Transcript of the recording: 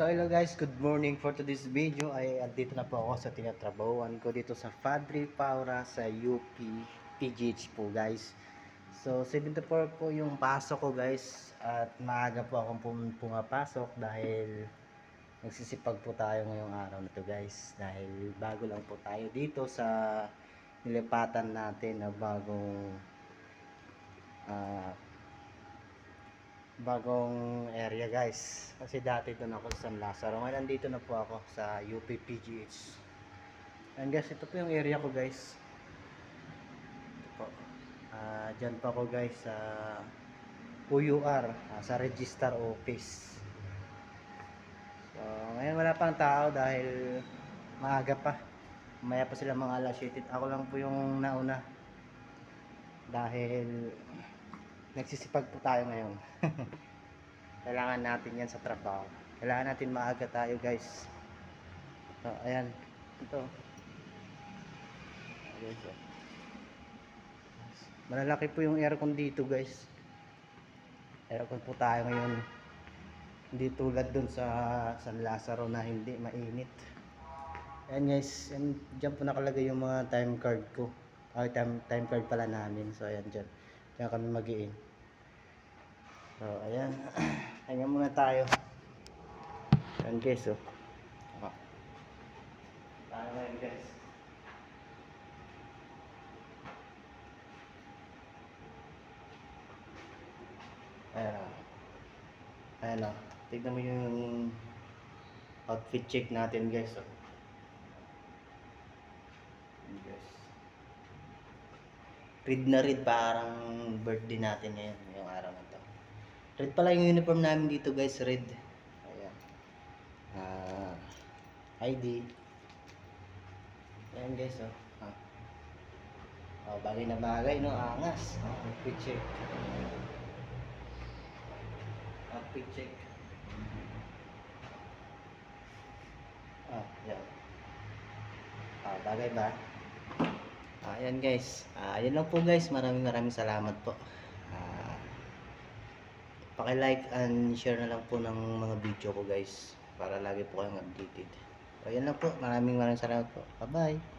So hello guys, good morning for today's video. Ay andito na po ako sa tinatrabahuan ko dito sa Padre Paura sa UP PGH po guys. So 7 to 4 po yung pasok ko guys. At maaga po akong pum- pumapasok dahil nagsisipag po tayo ngayong araw na to guys. Dahil bago lang po tayo dito sa nilipatan natin na bagong ah, bagong area guys. Kasi dati doon ako sa San Lazaro ngayon nandito na po ako sa UP PGH and guys ito po yung area ko guys. Ito po. Ah, dyan pa ako guys sa UUR ah, sa register office. So ngayon wala pang tao dahil maaga pa. Maya pa sila mga alas 7 ako lang po yung nauna. Dahil nagsisipag po tayo ngayon. Kailangan natin yan sa trabaho. Kailangan natin maaga tayo guys. So, ayan. Ito. So. malalaki po yung aircon dito guys. Aircon po tayo ngayon. Hindi tulad dun sa San Lazaro na hindi mainit. Ayan guys. Yan, dyan po nakalagay yung mga time card ko. Ay time, time card pala namin. So ayan dyan Diyan kami magiin. So, ayan. Kanya muna tayo. Ayan guys, oh. Ah. Tayo ngayon guys. Ayan oh. Ayan oh. Tignan mo yung outfit check natin guys, oh. Ayan, guys. Red na red parang birthday natin ngayon yung araw na to. Red pala yung uniform namin dito guys, red. Ayan. Ah, ID. Ayan guys, oh. Ah. Oh, bagay na bagay, no? Angas. Outfit check. Outfit check. Ah, yan. Ah, bagay ba? Ayan guys. Ah, ayan lang po guys. Maraming maraming salamat po. Ah, paki-like and share na lang po ng mga video ko guys para lagi po kayong updated. So, lang po. Maraming maraming salamat po. Bye-bye.